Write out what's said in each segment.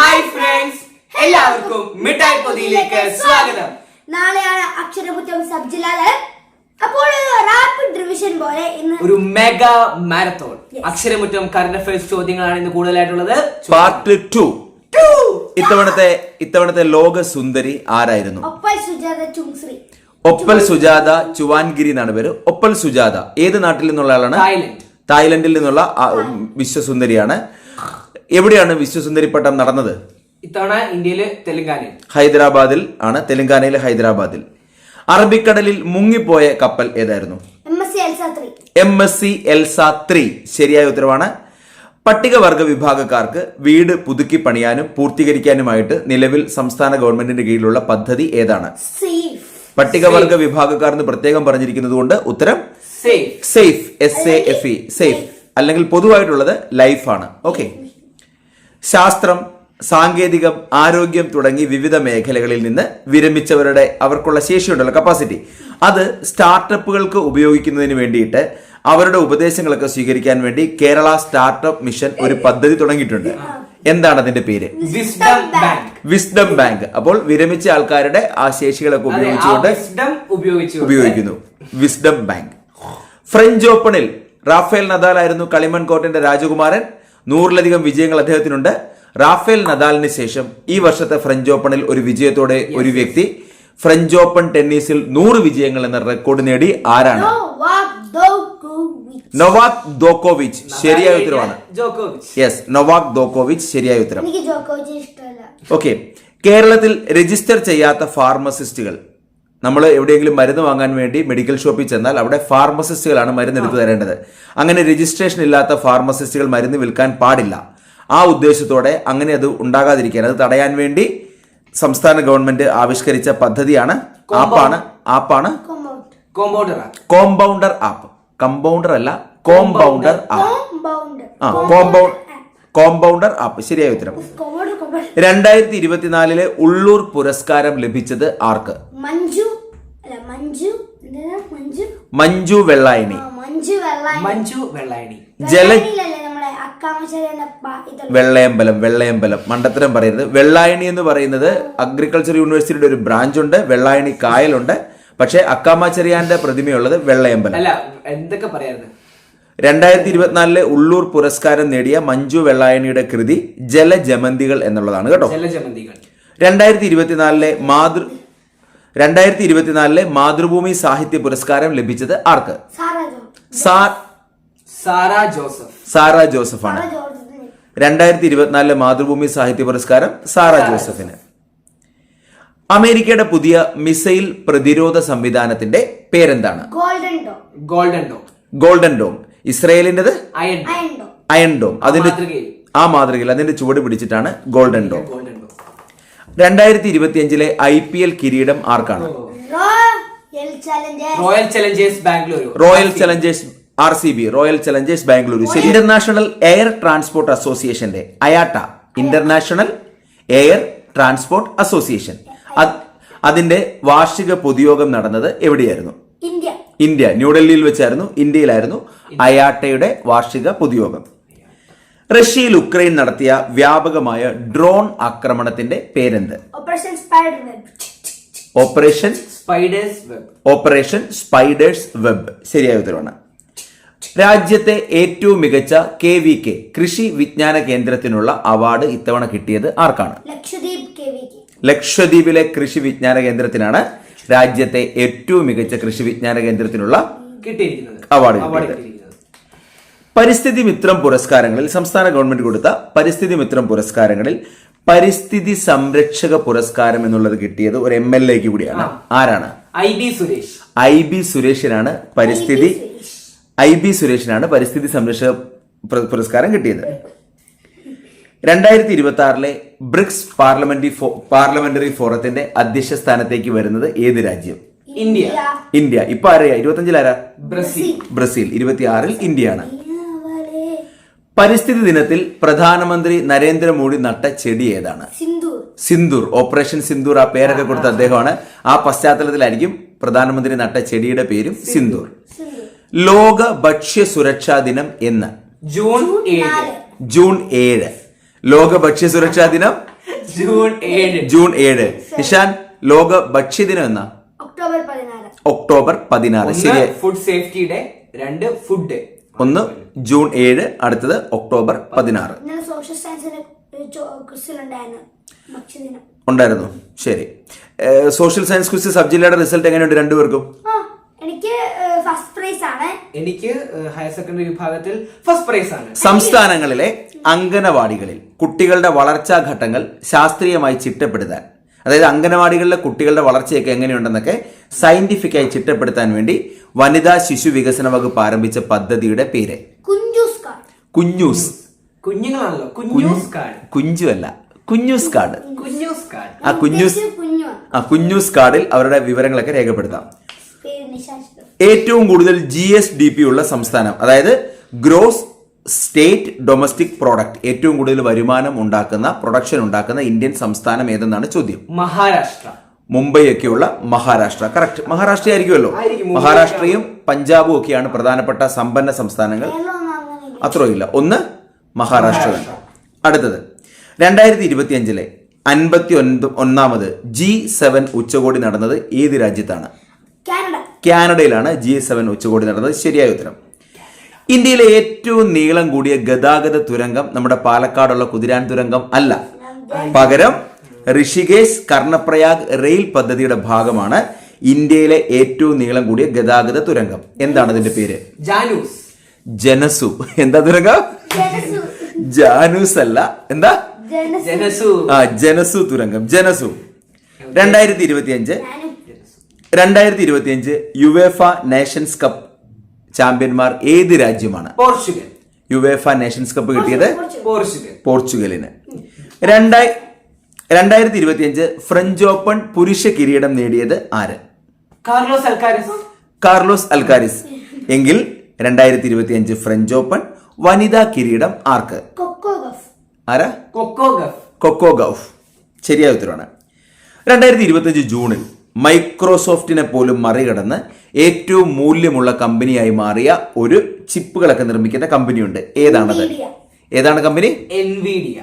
Hi friends എല്ലാവർക്കും മിഠായി പൊതിയിലേക്ക് സ്വാഗതം. നാളെയാണ് അക്ഷരമുറ്റം സബ് ജില്ലാതലം. അപ്പോൾ റാപ്പിഡ് റിവിഷൻ പോലെ ഇന്ന് ഒരു mega marathon Aksharamuttam current affairs ചോദ്യങ്ങളാണ് ഇന്ന് കൂടുതലായിട്ടുള്ളത്. പാർട്ട് ടു ഇത്തവണത്തെ ഇത്തവണത്തെ ലോക സുന്ദരി ആരായിരുന്നു? Opal Suchata Chuangsri. Opal Suchata Chuangsri എന്നാണ് പേര്. Opal Suchata. ഏത് നാട്ടിൽ നിന്നുള്ള ആളാണ്? തായ്ലൻഡ്. തായ്ലൻഡിൽ നിന്നുള്ള ആ, വിശ്വസുന്ദരിയാണ്. എവിടെയാണ് വിശ്വസുന്ദരി പട്ടം നടന്നത്? ഇത്തവണ ഇന്ത്യയിലെ തെലങ്കാനയിൽ. ഹൈദരാബാദിൽ ആണ് തെലങ്കാനയിലെ ഹൈദരാബാദിൽ. അറബിക്കടലിൽ മുങ്ങിപ്പോയ കപ്പൽ ഏതായിരുന്നു? M S C Elsa three ശരിയായ ഉത്തരവാണ്. പട്ടികവർഗ വിഭാഗക്കാർക്ക് വീട് പുതുക്കി പണിയാനും പൂർത്തീകരിക്കാനുമായിട്ട് നിലവിൽ സംസ്ഥാന ഗവൺമെന്റിന്റെ കീഴിലുള്ള പദ്ധതി ഏതാണ്? സേഫ്. പട്ടികവർഗ വിഭാഗക്കാർ എന്ന് പ്രത്യേകം പറഞ്ഞിരിക്കുന്നത് കൊണ്ട് ഉത്തരം safe. Safe S A F E safe. അല്ലെങ്കിൽ പൊതുവായിട്ടുള്ളത് ലൈഫ് ആണ് ഓക്കെ ശാസ്ത്രം സാങ്കേതികം ആരോഗ്യം തുടങ്ങി വിവിധ മേഖലകളിൽ നിന്ന് വിരമിച്ചവരുടെ അവർക്കുള്ള ശേഷിയുണ്ടല്ലോ കപ്പാസിറ്റി അത് സ്റ്റാർട്ടപ്പുകൾക്ക് ഉപയോഗിക്കുന്നതിന് വേണ്ടിയിട്ട് അവരുടെ ഉപദേശങ്ങളൊക്കെ സ്വീകരിക്കാൻ വേണ്ടി കേരള സ്റ്റാർട്ടപ്പ് മിഷൻ ഒരു പദ്ധതി തുടങ്ങിയിട്ടുണ്ട്. എന്താണ് അതിന്റെ പേര്? വിസ്ഡം ബാങ്ക് വിസ്ഡം ബാങ്ക് അപ്പോൾ വിരമിച്ച ആൾക്കാരുടെ ആ ശേഷികളൊക്കെ ഉപയോഗിച്ചുകൊണ്ട് ഉപയോഗിക്കുന്നു. വിസ്ഡം ബാങ്ക് ഫ്രഞ്ച് ഓപ്പണിൽ റാഫേൽ നദാൽ ആയിരുന്നു കളിമൺ കോർട്ടിന്റെ രാജകുമാരൻ. നൂറിലധികം വിജയങ്ങൾ അദ്ദേഹത്തിനുണ്ട്. റാഫേൽ നദാലിന് ശേഷം ഈ വർഷത്തെ ഫ്രഞ്ച് ഓപ്പണിൽ ഒരു വിജയത്തോടെ ഒരു വ്യക്തി. ഫ്രഞ്ച് ഓപ്പൺ ടെന്നീസിൽ നൂറ് വിജയങ്ങൾ എന്ന റെക്കോർഡ് നേടി ആരാണ്? നോവാക് ദോക്കോവിച്ച്. ശരിയായ ഉത്തരവാണ്. ജോക്കോവിച്ച്. യെസ് നൊവാക് ദോക്കോവിച്ച് ശരിയായ ഉത്തരം. ഓക്കെ കേരളത്തിൽ രജിസ്റ്റർ ചെയ്യാത്ത ഫാർമസിസ്റ്റുകൾ. നമ്മൾ എവിടെയെങ്കിലും മരുന്ന് വാങ്ങാൻ വേണ്ടി മെഡിക്കൽ ഷോപ്പിൽ ചെന്നാൽ അവിടെ ഫാർമസിസ്റ്റുകളാണ് മരുന്ന് എടുത്തു തരേണ്ടത്. അങ്ങനെ രജിസ്ട്രേഷൻ ഇല്ലാത്ത ഫാർമസിസ്റ്റുകൾ മരുന്ന് വിൽക്കാൻ പാടില്ല. ആ ഉദ്ദേശത്തോടെ അങ്ങനെ അത് ഉണ്ടാകാതിരിക്കാൻ അത് തടയാൻ വേണ്ടി സംസ്ഥാന ഗവൺമെന്റ് ആവിഷ്കരിച്ച പദ്ധതിയാണ്. ആപ്പാണ് ആപ്പാണ്. കോമ്പൗണ്ടർ ആപ്പ് കമ്പൗണ്ടർ അല്ല കോമ്പൗണ്ടർ ആപ്പ് ആ കോമ്പൗണ്ട് കോമ്പൗണ്ടർ ആപ്പ് ശരിയായ ഉത്തരം. രണ്ടായിരത്തി ഇരുപത്തിനാലിലെ ഉള്ളൂർ പുരസ്കാരം ലഭിച്ചത് ആർക്ക്? മഞ്ജു അല്ല മഞ്ജു മഞ്ജു? മഞ്ജു വെള്ളായണി. മഞ്ജു വെള്ളായണി. മഞ്ജു വെള്ളായണി. ജല വെള്ളയമ്പലം വെള്ളയമ്പലം മണ്ടത്തരം പറയുന്നത് വെള്ളായണി എന്ന് പറയുന്നത് അഗ്രികൾച്ചർ യൂണിവേഴ്സിറ്റിയുടെ ഒരു ബ്രാഞ്ച് ഉണ്ട്. വെള്ളായണി കായലുണ്ട്. പക്ഷേ അക്കാമാചെറിയാന്റെ പ്രതിമയുള്ളത് വെള്ളയമ്പലം. അല്ല എന്തൊക്കെ പറയായിരുന്നു രണ്ടായിരത്തി ഇരുപത്തിനാലിലെ ഉള്ളൂർ പുരസ്കാരം നേടിയ മഞ്ജു വെള്ളായണിയുടെ കൃതി ജലജമന്തികൾ എന്നുള്ളതാണ് കേട്ടോ. ജലജമന്തികൾ. രണ്ടായിരത്തി ഇരുപത്തിനാലിലെ മാതൃ രണ്ടായിരത്തി ഇരുപത്തിനാലിലെ മാതൃഭൂമി സാഹിത്യ പുരസ്കാരം ലഭിച്ചത് ആർക്ക്? സാറാ ജോസഫ്. സാറ ജോസഫ് ആണ് രണ്ടായിരത്തി ഇരുപത്തിനാലിലെ മാതൃഭൂമി സാഹിത്യ പുരസ്കാരം സാറ ജോസഫിന്. അമേരിക്കയുടെ പുതിയ മിസൈൽ പ്രതിരോധ സംവിധാനത്തിന്റെ പേരെന്താണ്? Golden dome. Golden dome. Golden dome. ഇസ്രയേലിന്റേത് iron iron dome. Iron dome. അതിന്റെ ആ മാതൃകയിൽ. അതിന്റെ ചുവട് പിടിച്ചിട്ടാണ് ഗോൾഡൻ ഡോ. രണ്ടായിരത്തി ഇരുപത്തിയഞ്ചിലെ ഐ പി എൽ കിരീടം ആർക്കാണ്? Royal Challengers Bengaluru Royal Challengers R C B Royal Challengers Bengaluru ശരി ഇന്റർനാഷണൽ എയർ ട്രാൻസ്പോർട്ട് അസോസിയേഷന്റെ IATA. International air transport association അതിന്റെ വാർഷിക പൊതുയോഗം നടന്നത് എവിടെയായിരുന്നു? ഇന്ത്യ. ഇന്ത്യ. ന്യൂഡൽഹിയിൽ വെച്ചായിരുന്നു ഇന്ത്യയിലായിരുന്നു അയാട്ടയുടെ വാർഷിക പൊതുയോഗം. റഷ്യയിൽ ഉക്രൈൻ നടത്തിയ വ്യാപകമായ ഡ്രോൺ ആക്രമണത്തിന്റെ പേരെന്ത്? Operation Spider Operation Spider's Web Operation Spider's Web ശരിയായ ഉത്തരവാണ്. രാജ്യത്തെ ഏറ്റവും മികച്ച കെ വി കെ കൃഷി വിജ്ഞാന കേന്ദ്രത്തിനുള്ള അവാർഡ് ഇത്തവണ കിട്ടിയത് ആർക്കാണ്? ലക്ഷദ്വീപിലെ കൃഷി വിജ്ഞാന കേന്ദ്രത്തിനാണ് രാജ്യത്തെ ഏറ്റവും മികച്ച കൃഷി വിജ്ഞാന കേന്ദ്രത്തിനുള്ള അവാർഡ് കിട്ടിയത്. പരിസ്ഥിതി മിത്രം പുരസ്കാരങ്ങളിൽ സംസ്ഥാന ഗവൺമെന്റ് കൊടുത്ത പരിസ്ഥിതി മിത്രം പുരസ്കാരങ്ങളിൽ പരിസ്ഥിതി സംരക്ഷക പുരസ്കാരം എന്നുള്ളത് കിട്ടിയത് ഒരു എം എൽ എക്ക് കൂടിയാണ്. ആരാണ്? I B Suresh. I B സുരേഷിനാണ് പരിസ്ഥിതി ഐ ബി സുരേഷിനാണ് പരിസ്ഥിതി സംരക്ഷക പുരസ്കാരം കിട്ടിയത്. രണ്ടായിരത്തി ഇരുപത്തി ആറിലെ ബ്രിക്സ് പാർലമെന്ററി പാർലമെന്ററി ഫോറത്തിന്റെ അധ്യക്ഷ സ്ഥാനത്തേക്ക് വരുന്നത് ഏത് രാജ്യം? ഇന്ത്യ. ഇന്ത്യ. ഇപ്പൊ ആരെയാ? ഇരുപത്തഞ്ചിൽ ആരാ ബ്രസീൽ. ബ്രസീൽ. ഇരുപത്തി ആറിൽ ഇന്ത്യയാണ്. പരിസ്ഥിതി ദിനത്തിൽ പ്രധാനമന്ത്രി നരേന്ദ്രമോദി നട്ട ചെടി ഏതാണ്? സിന്ധൂർ സിന്ദൂർ. ഓപ്പറേഷൻ സിന്ദൂർ ആ പേരൊക്കെ കൊടുത്ത അദ്ദേഹമാണ്. ആ പശ്ചാത്തലത്തിലായിരിക്കും പ്രധാനമന്ത്രി നട്ട ചെടിയുടെ പേരും സിന്ദൂർ. ലോക ഭക്ഷ്യ സുരക്ഷാ ദിനം എന്ന്. ജൂൺ ഏഴ്. ജൂൺ ഏഴ്. ലോക ഭക്ഷ്യ സുരക്ഷാ ദിനം? ജൂൺ ഏഴ്. ജൂൺ ഏഴ്. നിഷാൻ ലോക ഭക്ഷ്യ ദിനം എന്നാ? ഒക്ടോബർ പതിനാറ് ഒക്ടോബർ പതിനാറ്. ശരി. ഫുഡ് സേഫ്റ്റി ഡേ രണ്ട് ഫുഡ് ഒന്ന് ജൂൺ ഏഴ് അടുത്തത് ഒക്ടോബർ പതിനാറ്. സോഷ്യൽ ഉണ്ടായിരുന്നു. ശരി. സോഷ്യൽ സയൻസ് ക്വിസ് സബ് ജില്ലയുടെ റിസൾട്ട് എങ്ങനെയുണ്ട് രണ്ടുപേർക്കും ആ എനിക്ക് ഫസ്റ്റ് പ്രൈസ് ആണ്. എനിക്ക് ഹയർ സെക്കൻഡറി വിഭാഗത്തിൽ ഫസ്റ്റ് പ്രൈസ് ആണ്. സംസ്ഥാനങ്ങളിലെ അംഗനവാടികളിൽ കുട്ടികളുടെ വളർച്ചാ ഘട്ടങ്ങൾ ശാസ്ത്രീയമായി ചിട്ടപ്പെടുത്താൻ. അതായത് അംഗനവാടികളിലെ കുട്ടികളുടെ വളർച്ചയൊക്കെ എങ്ങനെയുണ്ടെന്നൊക്കെ സയന്റിഫിക്കായി ചിട്ടപ്പെടുത്താൻ വേണ്ടി വനിതാ ശിശു വികസന വകുപ്പ് ആരംഭിച്ച പദ്ധതിയുടെ പേര്. കുഞ്ഞൂസ്. കുഞ്ഞുങ്ങളാണല്ലോ. കുഞ്ഞൂസ് കാർഡ് കുഞ്ചു അല്ല കുഞ്ഞൂസ് കാർഡ് കുഞ്ഞൂസ് കാർഡ് ആ കുഞ്ഞൂസ് കുഞ്ഞു ആ കുഞ്ഞൂസ് കാർഡിൽ അവരുടെ വിവരങ്ങളൊക്കെ രേഖപ്പെടുത്താം. ഏറ്റവും കൂടുതൽ ജി എസ് ഡി പി ഉള്ള സംസ്ഥാനം അതായത് ഗ്രോസ് സ്റ്റേറ്റ് ഡൊമസ്റ്റിക് പ്രോഡക്റ്റ് ഏറ്റവും കൂടുതൽ വരുമാനം ഉണ്ടാക്കുന്ന പ്രൊഡക്ഷൻ ഉണ്ടാക്കുന്ന ഇന്ത്യൻ സംസ്ഥാനം ഏതെന്നാണ് ചോദ്യം. മഹാരാഷ്ട്ര. മുംബൈ ഒക്കെയുള്ള മഹാരാഷ്ട്ര കറക്റ്റ് മഹാരാഷ്ട്ര ആയിരിക്കുമല്ലോ മഹാരാഷ്ട്രയും പഞ്ചാബും ഒക്കെയാണ് പ്രധാനപ്പെട്ട സമ്പന്ന സംസ്ഥാനങ്ങൾ. അത്രയില്ല ഒന്ന് മഹാരാഷ്ട്ര. അടുത്തത്. രണ്ടായിരത്തി ഇരുപത്തി അഞ്ചിലെ അൻപത്തി ഒൻപത് ഒന്നാമത് ജി സെവൻ ഉച്ചകോടി നടന്നത് ഏത് രാജ്യത്താണ്? കാനഡ. കാനഡയിലാണ് ജി സെവൻ ഉച്ചകോടി നടന്നത്. ശരിയായ ഉത്തരം. ഇന്ത്യയിലെ ഏറ്റവും നീളം കൂടിയ ഗതാഗത തുരങ്കം നമ്മുടെ പാലക്കാടുള്ള കുതിരാൻ തുരങ്കം അല്ല. പകരം ഋഷികേശ് കർണപ്രയാഗ് റെയിൽ പദ്ധതിയുടെ ഭാഗമാണ് ഇന്ത്യയിലെ ഏറ്റവും നീളം കൂടിയ ഗതാഗത തുരങ്കം. എന്താണ് അതിന്റെ പേര്? ജാനൂസ്. ജനസു. എന്താ തുരങ്കം? ജനസു. അല്ല. എന്താ? ജനസു. ജനസു. ആ ജനസു തുരങ്കം. ജനസു. രണ്ടായിരത്തി ഇരുപത്തി അഞ്ച് രണ്ടായിരത്തി ഇരുപത്തി അഞ്ച് യുവേഫ നേഷൻസ് കപ്പ് ചാമ്പ്യന്മാർ ഏത് രാജ്യമാണ്? പോർച്ചുഗൽ. യുവേഫ നേഷൻസ് കപ്പ് കിട്ടിയത് പോർച്ചുഗൽ. പോർച്ചുഗലിന്. രണ്ടായി രണ്ടായിരത്തി ഇരുപത്തിയഞ്ച് ഫ്രഞ്ച് ഓപ്പൺ പുരുഷ കിരീടം നേടിയത് ആര്? Carlos Alcaraz. Carlos Alcaraz. എങ്കിൽ രണ്ടായിരത്തി ഇരുപത്തിയഞ്ച് ഫ്രഞ്ച് ഓപ്പൺ വനിതാ കിരീടം ആർക്ക്? Coco Gauff. ആരാ? Coco Gauff. Coco Gauff. ശരിയായ ഉത്തരവാണ്. രണ്ടായിരത്തി ഇരുപത്തിയഞ്ച് ജൂണിൽ മൈക്രോസോഫ്റ്റിനെ പോലും മറികടന്ന് ഏറ്റവും മൂല്യമുള്ള കമ്പനിയായി മാറിയ ഒരു ചിപ്പുകളൊക്കെ നിർമ്മിക്കുന്ന കമ്പനിയുണ്ട്. ഏതാണത്? ഏതാണ് company? Nvidia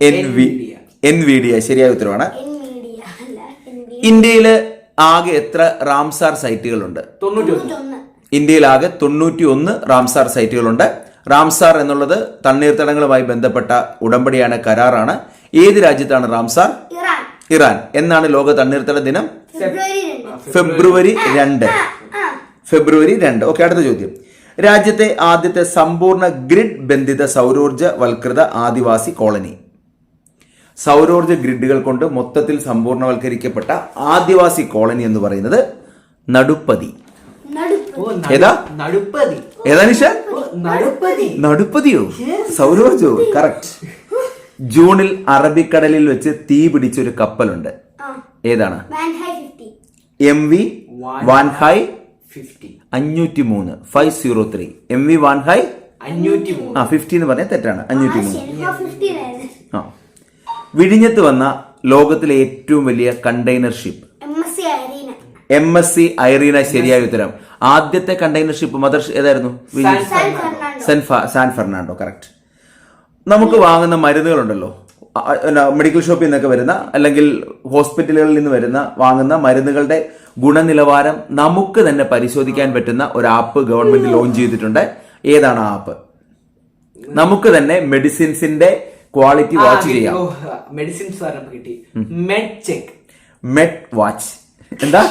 Nvidia N V N V ശരിയായ ഉത്തരവാണ്. എൻവിഡിയ അല്ല എൻവിഡിയ ഇന്ത്യയിൽ ആകെ എത്ര റാംസാർ സൈറ്റുകളുണ്ട്? ഇന്ത്യയിൽ ആകെ തൊണ്ണൂറ്റി ഒന്ന് റാംസാർ സൈറ്റുകളുണ്ട്. റാംസാർ എന്നുള്ളത് തണ്ണീർത്തടങ്ങളുമായി ബന്ധപ്പെട്ട ഉടമ്പടിയാണ് കരാറാണ്. ഏത് രാജ്യത്താണ് റാംസാർ? ഇറാൻ. ഇറാൻ. എന്നാണ് ലോക തണ്ണീർത്തട ദിനം? ഫെബ്രുവരി രണ്ട്. ഫെബ്രുവരി രണ്ട്. ഓക്കെ അടുത്ത ചോദ്യം. രാജ്യത്തെ ആദ്യത്തെ സമ്പൂർണ ഗ്രിഡ് ബന്ധിത സൗരോർജ വൽകൃത ആദിവാസി കോളനി. സൗരോർജ ഗ്രിഡുകൾ കൊണ്ട് മൊത്തത്തിൽ സമ്പൂർണവൽക്കരിക്കപ്പെട്ട ആദിവാസി കോളനി എന്ന് പറയുന്നത് നടുപ്പതി. നടുപ്പ് ഏതാ? നിഷ? നടുപ്പതിയോ? സൗരോർജോ കറക്റ്റ് ജൂണിൽ അറബിക്കടലിൽ വെച്ച് തീ പിടിച്ച ഒരു കപ്പലുണ്ട് ഏതാണ്? എം വി വാൻഹായ് അഞ്ഞൂറ്റി മൂന്ന് five zero three. M V Wan Hai ആ ഫിഫ്റ്റി എന്ന് പറഞ്ഞാൽ തെറ്റാണ്. അഞ്ഞൂറ്റി മൂന്ന് ആ. വിഴിഞ്ഞത്ത് വന്ന ലോകത്തിലെ ഏറ്റവും വലിയ container ship M S C Irina ശരിയായ ഉത്തരം. ആദ്യത്തെ കണ്ടെയ്നർ ഷിപ്പ് മദർ ഏതായിരുന്നു? San Fernando. കറക്റ്റ് നമുക്ക് വാങ്ങുന്ന മരുന്നുകളുണ്ടല്ലോ. മെഡിക്കൽ ഷോപ്പിൽ നിന്നൊക്കെ വരുന്ന അല്ലെങ്കിൽ ഹോസ്പിറ്റലുകളിൽ നിന്ന് വരുന്ന വാങ്ങുന്ന മരുന്നുകളുടെ ഗുണനിലവാരം നമുക്ക് തന്നെ പരിശോധിക്കാൻ പറ്റുന്ന ഒരു ആപ്പ് ഗവൺമെന്റ് ലോഞ്ച് ചെയ്തിട്ടുണ്ട്. ഏതാണ് ആ ആപ്പ്? നമുക്ക് തന്നെ മെഡിസിൻസിന്റെ ക്വാളിറ്റി വാച്ച് ചെയ്യാം. മെഡിസിൻസ് കിട്ടി. മെഡ് ചെക്ക് മെഡ് വാച്ച് എന്താ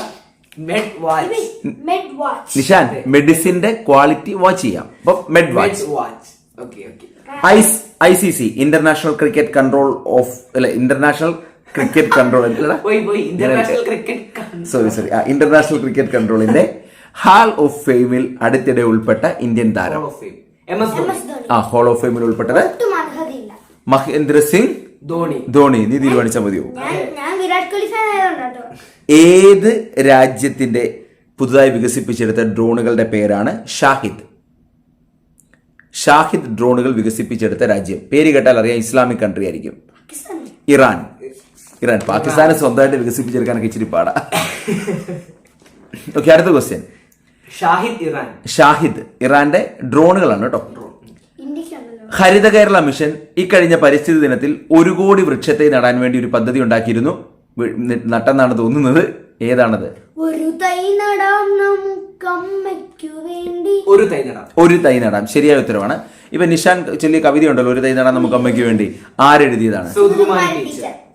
മെഡ് വാച്ച് മെഡ് വാച്ച് നിഷാൻ മെഡിസിന്റെ ക്വാളിറ്റി വാച്ച് ചെയ്യാം. അപ്പൊ med watch watch okay okay ice I C C international cricket control of അല്ല international cricket control sorry sorry international cricket കൺട്രോളിന്റെ hall of ഫെയിമിൽ അടുത്തിടെ ഉൾപ്പെട്ട ഇന്ത്യൻ താരം. ആ ഹാൾ ഓഫ് ഫെയിമിൽ ഉൾപ്പെട്ടത് മഹേന്ദ്ര സിംഗ് ധോണി. ധോണി. നീ തീരുമാനിച്ചാൽ മതിയോ? ഏത് രാജ്യത്തിന്റെ പുതുതായി വികസിപ്പിച്ചെടുത്ത ഡ്രോണുകളുടെ പേരാണ് ഷാഹിദ്? ഷാഹിദ് ഡ്രോണുകൾ വികസിപ്പിച്ചെടുത്ത രാജ്യം. പേര് കേട്ടാൽ അറിയാം ഇസ്ലാമിക് കൺട്രി ആയിരിക്കും. പാകിസ്ഥാൻ ഇറാൻ. ഇറാൻ. പാകിസ്ഥാനെ സ്വന്തമായിട്ട് വികസിപ്പിച്ചെടുക്കാനൊക്കെ ഇച്ചിരി പാടാ. ഓക്കെ അടുത്ത ക്വസ്റ്റ്യൻ ഷാഹിദ് ഇറാൻ. ഷാഹിദ് ഇറാന്റെ ഡ്രോണുകളാണ് കേട്ടോ. ഹരിത കേരള മിഷൻ ഇക്കഴിഞ്ഞ പരിസ്ഥിതി ദിനത്തിൽ ഒരു കോടി വൃക്ഷത്തെ നടാൻ വേണ്ടി ഒരു പദ്ധതി ഉണ്ടാക്കിയിരുന്നു. നട്ടെന്നാണ് തോന്നുന്നത്. ഏതാണത്? ഒരു തൈ നടാം നമുക്കമ്മയ്ക്കു വേണ്ടി. ഒരു തൈ നടാം. ഒരു തൈ നടാം. ശരിയായ ഉത്തരവാണ്. ഇപ്പൊ നിഷാൻ ചൊല്ലിയ കവിത ഉണ്ടല്ലോ ഒരു തൈ നടാൻ നമുക്ക് അമ്മയ്ക്ക് വേണ്ടി. ആരെഴുതിയതാണ്?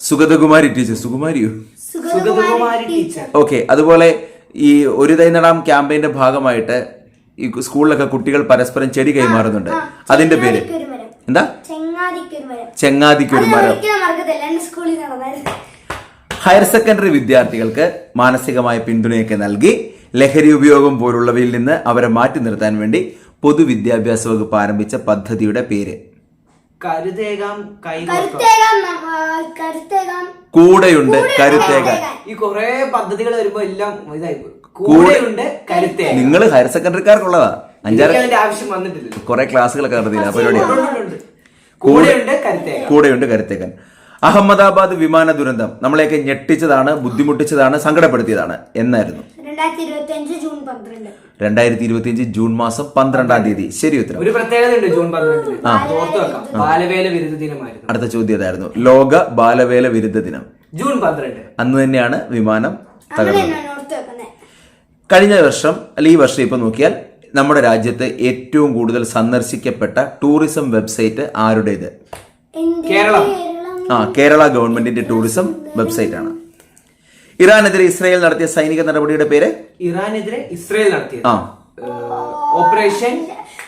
സുഗതകുമാരി ടീച്ചർ. സുകുമാരിയോ? സുഗതകുമാരി ടീച്ചർ. ഓക്കെ അതുപോലെ ഈ ഒരു തൈ നടാം ക്യാമ്പയിന്റെ ഭാഗമായിട്ട് ഈ സ്കൂളിലൊക്കെ കുട്ടികൾ പരസ്പരം ചെടി കൈമാറുന്നുണ്ട്. അതിന്റെ പേര്? എന്താ? ചെങ്ങാതിക്കൊരു മരം. ഹയർ സെക്കൻഡറി വിദ്യാർത്ഥികൾക്ക് മാനസികമായ പിന്തുണയൊക്കെ നൽകി ലഹരി ഉപയോഗം പോലുള്ളവയിൽ നിന്ന് അവരെ മാറ്റി നിർത്താൻ വേണ്ടി പൊതുവിദ്യാഭ്യാസ വകുപ്പ് ആരംഭിച്ച പദ്ധതിയുടെ പേര്. കൂടെയുണ്ട് കൈ കരുത്തേകാം ഈ കൊറേ പദ്ധതികൾ വരുമ്പോ എല്ലാം ഇതായി. കൂടെയുണ്ട് കരുത്തേ നിങ്ങൾ ഹയർ സെക്കൻഡറിക്കാർക്കുള്ളതാ. അഞ്ചാറ് അതിന്റെ ആവശ്യം വന്നിട്ടില്ല കുറെ ക്ലാസ്സുകളൊക്കെ നടത്തിയില്ല പരിപാടി ഉണ്ട്, ഉണ്ട്. കൂടെയുണ്ട് കരുത്തേ കൂടെയുണ്ട് കരുത്തേക്കൻ അഹമ്മദാബാദ് വിമാന ദുരന്തം. നമ്മളെയൊക്കെ ഞെട്ടിച്ചതാണ് ബുദ്ധിമുട്ടിച്ചതാണ് സങ്കടപ്പെടുത്തിയതാണ്. എന്നായിരുന്നു? രണ്ടായിരത്തി ഇരുപത്തി അഞ്ച് ജൂൺ മാസം പന്ത്രണ്ടാം തീയതി. ശരി ഉത്തരം. ഒരു പ്രത്യേകത ഉണ്ട് ജൂൺ ബാലവേല വിരുദ്ധ ദിനമായിരുന്നു. അടുത്ത ചോദ്യം അതായിരുന്നു. ലോക ബാലവേല വിരുദ്ധ ദിനം. ജൂൺ പന്ത്രണ്ട്. അന്ന് തന്നെയാണ് വിമാനം തകർന്നത്. കഴിഞ്ഞ വർഷം അല്ലെ ഈ വർഷം ഇപ്പൊ നോക്കിയാൽ നമ്മുടെ രാജ്യത്ത് ഏറ്റവും കൂടുതൽ സന്ദർശിക്കപ്പെട്ട ടൂറിസം വെബ്സൈറ്റ് ആരുടേത്? കേരളം. ആ കേരള. ഗവൺമെന്റിന്റെ ടൂറിസം വെബ്സൈറ്റ് ആണ് ഇറാനെതിരെ ഇസ്രായേൽ നടത്തിയ സൈനിക നടപടിയുടെ പേര്? ഇറാനെതിരെ ഇസ്രായേൽ നടത്തിയ ആ. ഓപ്പറേഷൻ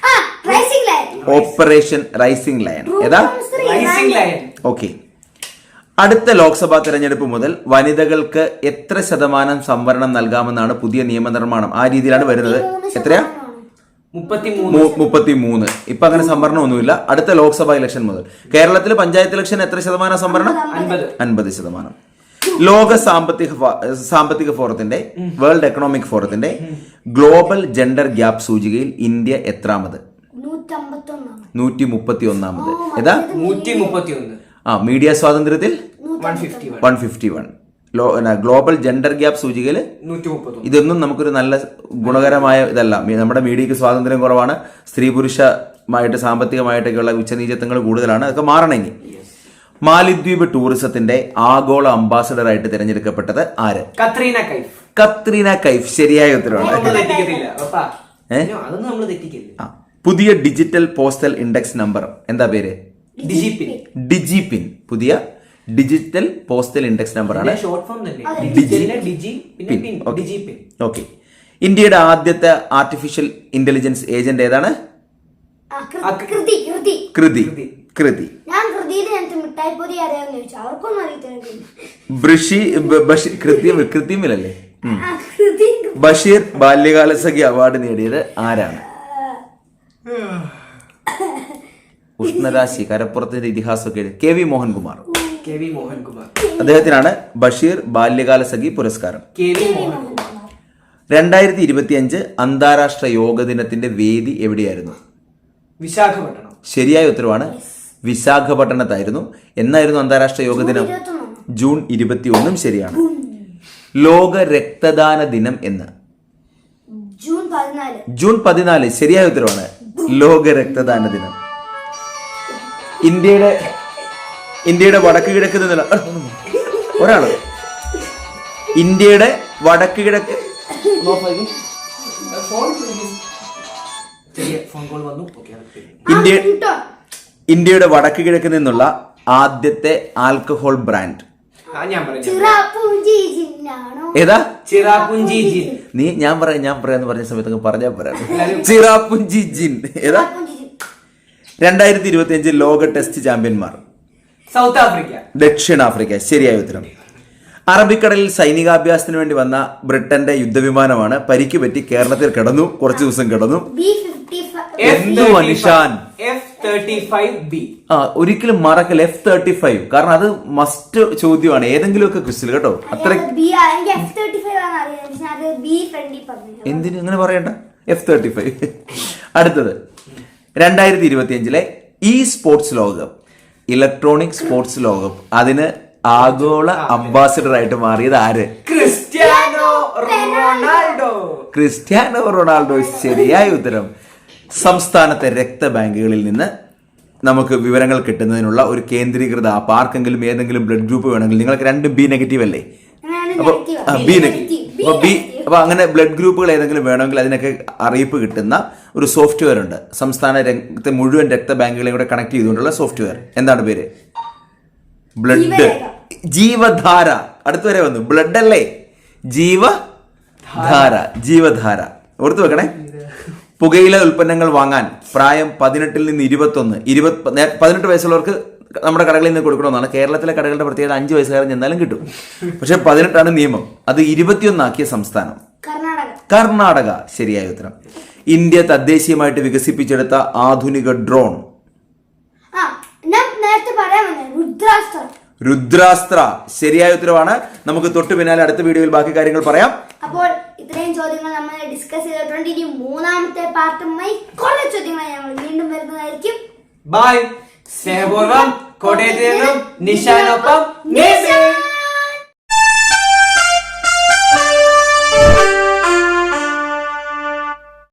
ആ rising line operation rising lion ഏതാ? റൈസിംഗ് ലയൺ ഓക്കെ അടുത്ത ലോക്സഭാ തെരഞ്ഞെടുപ്പ് മുതൽ വനിതകൾക്ക് എത്ര ശതമാനം സംവരണം നൽകാമെന്നാണ് പുതിയ നിയമനിർമ്മാണം. ആ രീതിയിലാണ് വരുന്നത്. എത്രയാ? മുപ്പത്തി മൂന്ന് ഇപ്പൊ അങ്ങനെ സംവരണം ഒന്നുമില്ല. അടുത്ത ലോക്സഭാ ഇലക്ഷൻ മുതൽ. കേരളത്തിലെ പഞ്ചായത്ത് ഇലക്ഷൻ എത്ര ശതമാനം സംവരണം? അൻപത്. ശതമാനം. ലോക സാമ്പത്തിക സാമ്പത്തിക ഫോറത്തിന്റെ വേൾഡ് എക്കണോമിക് ഫോറത്തിന്റെ ഗ്ലോബൽ ജെൻഡർ ഗ്യാപ് സൂചികയിൽ ഇന്ത്യ എത്രാമത്? നൂറ്റി മുപ്പത്തി ഒന്നാമത് ഏതാ? നൂറ്റി മുപ്പത്തി ഒന്ന് ആ media സ്വാതന്ത്ര്യത്തിൽ? One fifty one global gender gap സൂചികയിൽ ഇതൊന്നും നമുക്കൊരു നല്ല ഗുണകരമായ ഇതല്ല. നമ്മുടെ മീഡിയക്ക് സ്വാതന്ത്ര്യം കുറവാണ്. സ്ത്രീ പുരുഷമായിട്ട് സാമ്പത്തികമായിട്ടൊക്കെയുള്ള ഉച്ചനീചത്വങ്ങൾ കൂടുതലാണ്. അതൊക്കെ മാറണമെങ്കിൽ. മാലിദ്വീപ് ടൂറിസത്തിന്റെ ആഗോള അംബാസഡർ ആയിട്ട് തിരഞ്ഞെടുക്കപ്പെട്ടത് ആര്? കത്രീന കൈഫ്. കത്രീന കൈഫ്. ശരിയായ ഉത്തരവാണ്. പുതിയ ഡിജിറ്റൽ പോസ്റ്റൽ ഇൻഡെക്സ് നമ്പർ. എന്താ പേര്? ഡിജിപിൻ. ഡിജിപിൻ. പുതിയ ഡിജിറ്റൽ പോസ്റ്റൽ ഇൻഡെക്സ് നമ്പർ ആണ്. ഷോർട്ട് ഫോം തന്നെ. ഡിജി പിന്നെ പിൻ. DIGIPIN okay. ഇന്ത്യയുടെ ആദ്യത്തെ ആർട്ടിഫിഷ്യൽ ഇന്റലിജൻസ് ഏജന്റ് ഏതാണ്? കൃതി. കൃതി കൃതി. കൃതി. ഞാൻ കൃതിയിൽ എനിക്ക് മിഠായി പൊതി അറിയാമെന്ന് ചോദിച്ചു. അവർക്കൊന്നും അറിയത്തില്ല ബഷി ബ- ബഷി കൃത്യം കൃത്യമല്ലേ ഉം. ബഷീർ ബാല്യകാല സഖി അവാർഡ് നേടിയത് ആരാണ്? ഉഷ്ണരാശി കരപ്പുറത്തിന്റെ ഇതിഹാസമൊക്കെ K V Mohankumar. K V Mohankumar. അദ്ദേഹത്തിനാണ് Basheer ബാല്യകാല സഖി പുരസ്കാരം. കെ വി മോഹൻകുമാർ രണ്ടായിരത്തി ഇരുപത്തിയഞ്ച് അന്താരാഷ്ട്ര യോഗ ദിനത്തിന്റെ വേദി എവിടെയായിരുന്നു? വിശാഖപട്ടണം. ശരിയായ ഉത്തരവാണ് വിശാഖപട്ടണത്തായിരുന്നു. എന്നായിരുന്നു അന്താരാഷ്ട്ര യോഗ ദിനം? ജൂൺ ഇരുപത്തി ഒന്നും ശരിയാണ്. ലോക രക്തദാന ദിനം എന്ന്. ജൂൺ പതിനാല്. ജൂൺ പതിനാല് ശരിയായ ഉത്തരവാണ്. ലോക രക്തദാന ദിനം. ഇന്ത്യയുടെ ഇന്ത്യയുടെ വടക്ക് കിഴക്ക് നിന്നുള്ള ഒരാൾ. ഇന്ത്യയുടെ വടക്ക് കിഴക്ക്. ഇന്ത്യ. ഇന്ത്യയുടെ വടക്ക് കിഴക്ക് നിന്നുള്ള ആദ്യത്തെ ആൽക്കഹോൾ ബ്രാൻഡ്. ഏതാ? ചിറാപുഞ്ചി ജിൻ. നീ ഞാൻ പറയാം ഞാൻ പറയാന്ന് പറഞ്ഞ സമയത്ത് പറഞ്ഞാ പറഞ്ഞാൽ പറയാം ചിറാപ്പുഞ്ചി ജിൻ. ഏതാ. രണ്ടായിരത്തി ഇരുപത്തി അഞ്ച് ലോക ടെസ്റ്റ് ചാമ്പ്യന്മാർ. South Africa. ദക്ഷിണാഫ്രിക്ക. ശരിയായ ഉത്തരം. അറബിക്കടലിൽ സൈനികാഭ്യാസത്തിന് വേണ്ടി വന്ന ബ്രിട്ടന്റെ യുദ്ധവിമാനമാണ് പരിക്ക് പറ്റി കേരളത്തിൽ കിടന്നു. കുറച്ചു ദിവസം കിടന്നു. നിഷാൻ? ആ ഒരിക്കലും മറക്കല്ല എഫ് തേർട്ടി ഫൈവ് കാരണം അത് മസ്റ്റ് ചോദ്യമാണ്. ഏതെങ്കിലും ഒക്കെ ക്വസ്റ്റിൽ കേട്ടോ. അത്ര എന്തിനു അങ്ങനെ പറയണ്ട? എഫ് തേർട്ടി ഫൈവ് അടുത്തത്. രണ്ടായിരത്തി ഇരുപത്തി അഞ്ചിലെ ഇ സ്പോർട്സ് ലോകകപ്പ് ഇലക്ട്രോണിക് സ്പോർട്സ് ലോകം. അതിന് ആഗോള അംബാസിഡർ ആയിട്ട് മാറിയത് ആര്? Cristiano Ronaldo. ക്രിസ്ത്യാനോ റൊണാൾഡോ ശരിയായ ഉത്തരം. സംസ്ഥാനത്തെ രക്തബാങ്കുകളിൽ നിന്ന് നമുക്ക് വിവരങ്ങൾ കിട്ടുന്നതിനുള്ള ഒരു കേന്ദ്രീകൃത ആപ്പ് ആർക്കെങ്കിലും ഏതെങ്കിലും ബ്ലഡ് ഗ്രൂപ്പ് വേണമെങ്കിൽ നിങ്ങൾക്ക് രണ്ടും ബി നെഗറ്റീവ് അല്ലേ? അപ്പൊ ബി നെഗറ്റീവ്. അപ്പൊ ബി negative. അപ്പൊ അങ്ങനെ ബ്ലഡ് ഗ്രൂപ്പുകൾ ഏതെങ്കിലും വേണമെങ്കിൽ അതിനൊക്കെ അറിയിപ്പ് കിട്ടുന്ന ഒരു സോഫ്റ്റ്വെയർ ഉണ്ട്. സംസ്ഥാന രംഗത്തെ മുഴുവൻ രക്തബാങ്കുകളെയും കൂടെ കണക്ട് ചെയ്തുകൊണ്ടുള്ള സോഫ്റ്റ്വെയർ. എന്താണ് പേര്? ബ്ലഡ്. ജീവധാര ജീവധാര. അടുത്തുവരെ വന്നു. ബ്ലഡ് അല്ലേ ജീവധാര. ജീവധാര. ഓർത്തു വെക്കണേ. പുകയില ഉൽപ്പന്നങ്ങൾ വാങ്ങാൻ പ്രായം പതിനെട്ടിൽ നിന്ന് ഇരുപത്തൊന്ന്. ഇരുപത് പതിനെട്ട് വയസ്സുള്ളവർക്ക് നമ്മുടെ കടകളിൽ നിന്ന് കൊടുക്കണമെന്നാണ്. കേരളത്തിലെ കടകളുടെ പ്രത്യേകത അഞ്ച് വയസ്സുകാരൻ ചെന്നാലും കിട്ടും. പക്ഷെ പതിനെട്ടാണ് നിയമം. അത് ഇരുപത്തിയൊന്നാക്കിയ സംസ്ഥാനം. കർണാടക. കർണാടക. ശരിയായ ഉത്തരം. ഇന്ത്യ തദ്ദേശീയമായിട്ട് വികസിപ്പിച്ചെടുത്ത ആധുനിക ഡ്രോൺ. ആ ഞാൻ നേരത്തെ പറയാൻ രുദ്രാസ്ത്രം. രുദ്രാസ്ത്ര. ശരിയായ ഉത്തരവാണ്. നമുക്ക് തൊട്ടു പിന്നാലെ അടുത്ത വീഡിയോയിൽ ബാക്കി കാര്യങ്ങൾ പറയാം. അപ്പോൾ ഇത്രയും ചോദ്യങ്ങൾ നമ്മൾ ഡിസ്കസ് ചെയ്തിട്ടുണ്ട്. ഇനി മൂന്നാമത്തെ പാർട്ടുമായി കുറെ ചോദ്യങ്ങൾ ഞങ്ങൾ വീണ്ടും വരുന്നതായിരിക്കും. ബൈ സ്നേഹപൂർവം കോട്ടയത്തിൽ നിന്നും നിഷാനൊപ്പം